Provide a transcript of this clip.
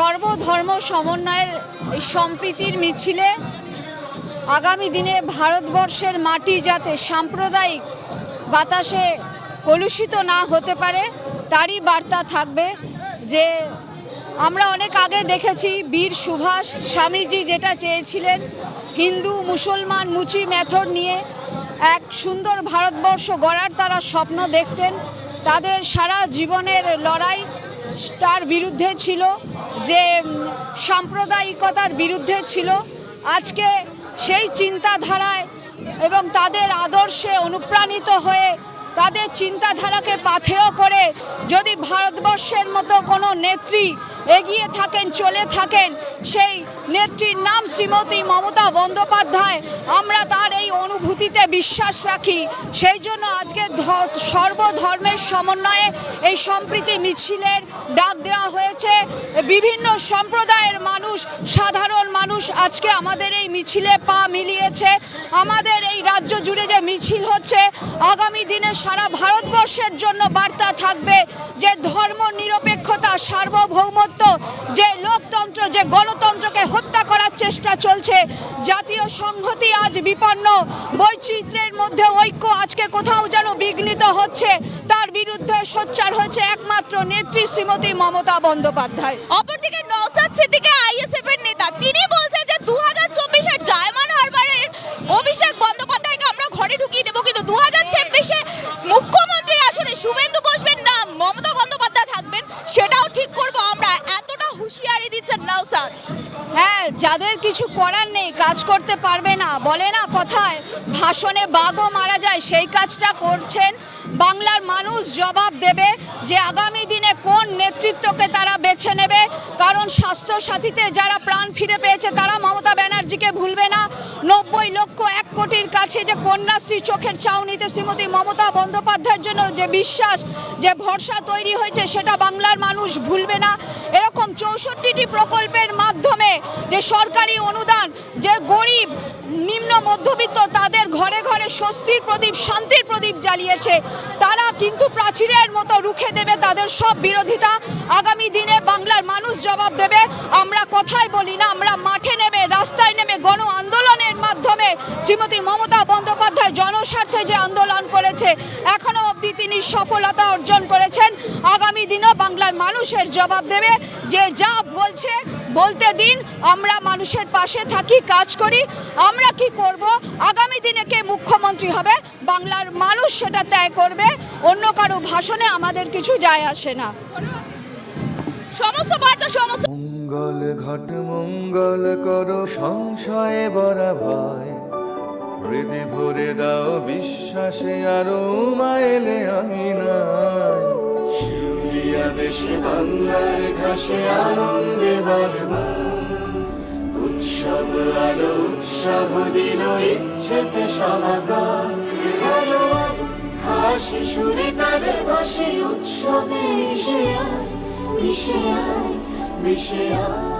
সর্বধর্ম সমন্বয়ের সম্প্রীতির মিছিলে আগামী দিনে ভারতবর্ষের মাটি যাতে সাম্প্রদায়িক বাতাসে কলুষিত না হতে পারে, তারই বার্তা থাকবে যে আমরা অনেক আগে দেখেছি বীর সুভাষ স্বামীজি যেটা চেয়েছিলেন হিন্দু, মুসলমান, মুচি মেথড নিয়ে এক সুন্দর ভারতবর্ষ গড়ার তারা স্বপ্ন দেখতেন। তাদের সারা জীবনের লড়াই তার বিরুদ্ধে ছিল। যে সাম্প্রদায়িকতার বিরুদ্ধে ছিল, আজকে সেই চিন্তাধারায় এবং তাদের আদর্শে অনুপ্রাণিত হয়ে তাদের চিন্তাধারাকে পাথেয় করে যদি ভারতবর্ষের মতো কোনো নেত্রী এগিয়ে থাকেন, চলে থাকেন, সেই নেত্রীর নাম শ্রীমতী মমতা বন্দ্যোপাধ্যায়। আমরা তার এই অনুভূতিতে বিশ্বাস রাখি। সেই জন্য আজকে সর্বধর্মের সমন্বয়ে এই সম্প্রীতি মিছিলের ডাক দেওয়া হয়েছে। বিভিন্ন সম্প্রদায়ের মানুষ, সাধারণ মানুষ আজকে আমাদের এই মিছিলে পা মিলিয়েছে। আমাদের এই রাজ্য জুড়ে যে মিছিল হচ্ছে, আগামী দিনে সারা ভারতবর্ষের জন্য বার্তা থাকবে যে ধর্ম নিরপেক্ষতা সার্বভৌমত্ব, যে লোকতন্ত্র যে গণতন্ত্রকে হত্যা করার চেষ্টা চলছে, জাতীয় সংহতি আজ বিপন্ন। বৈচিত্র্যের মধ্যে ঐক্য আজকে কোথাও যেন বিঘ্নিত হচ্ছে, তার বিরুদ্ধে সোচ্চার হচ্ছে একমাত্র নেত্রী শ্রীমতী মমতা বন্দ্যোপাধ্যায়। অপরদিকে নওসাদ সিদ্দিকে আইএসএফ হ্যাঁ যাদের কিছু করার নেই, কাজ করতে পারবে না। বলে না কথায়, ভাষণে বাঘও মারা যায়। সেই কাজটা করছেন বাংলার মানুষ জবাব দেবে যে আগামী দিনে কোন নেতৃত্বকে তারা বেছে নেবে। কারণ স্বাস্থ্য সাথীতে যারা প্রাণ ফিরে পেয়েছে, তারা মমতা ব্যানার্জিকে ভুলবে না। নব্বই লক্ষ কোটির কাছে যে কন্যাশ্রী চোখের চাউনিতে শ্রীমতী মমতা বন্দ্যোপাধ্যায়ের জন্য যে বিশ্বাস, যে ভরসা তৈরি হয়েছে, সেটা বাংলার মানুষ ভুলবে না। এরকম চৌষট্টিটি প্রকল্পের মাধ্যমে যে সরকারি অনুদান, যে গরিব, নিম্ন মধ্যবিত্ত তাদের ঘরে ঘরে স্বস্তির প্রদীপ, শান্তির প্রদীপ জ্বালিয়েছে, তারা কিন্তু প্রাচীরের মতো রুখে দেবে তাদের সব বিরোধিতা। আগামী দিনে বাংলার মানুষ জবাব দেবে, আমরা কথাই বলি না, আমরা মাঠে শ্রীমতী মমতা বন্দ্যোপাধ্যায় জনস্বার্থে যে আন্দোলন করেছে, এখনও অবধি তিনি সফলতা অর্জন করেছেন। আগামী দিনও বাংলার মানুষের জবাব দেবে যে যা বলছে, বলতে দিন, আমরা মানুষের পাশে থাকি, কাজ করি, আমরা কি করব? আগামী দিনে কে মুখ্যমন্ত্রী হবে? বাংলার মানুষ সেটা ত্যাগ করবে, অন্য কারও ভাষণে আমাদের কিছু যায় আসে না। সমস্ত বার্তা, সমস্ত মঙ্গল ঘট মঙ্গল করো, সংশয়ে বরা ভয় হৃদে ভরে দাও বিশ্বাসে, আরও মায়েলে আঙিনায় শিউলিয়া দেশে, বাংলার ঘাসে আনন্দে বরমা। উৎসব আলো, উৎসাহ দিল, ইচ্ছেতে আলো হাসি সুরে তালে ভাসে উৎসবে মিশে আয় মিশে আয়, মিশে মাগো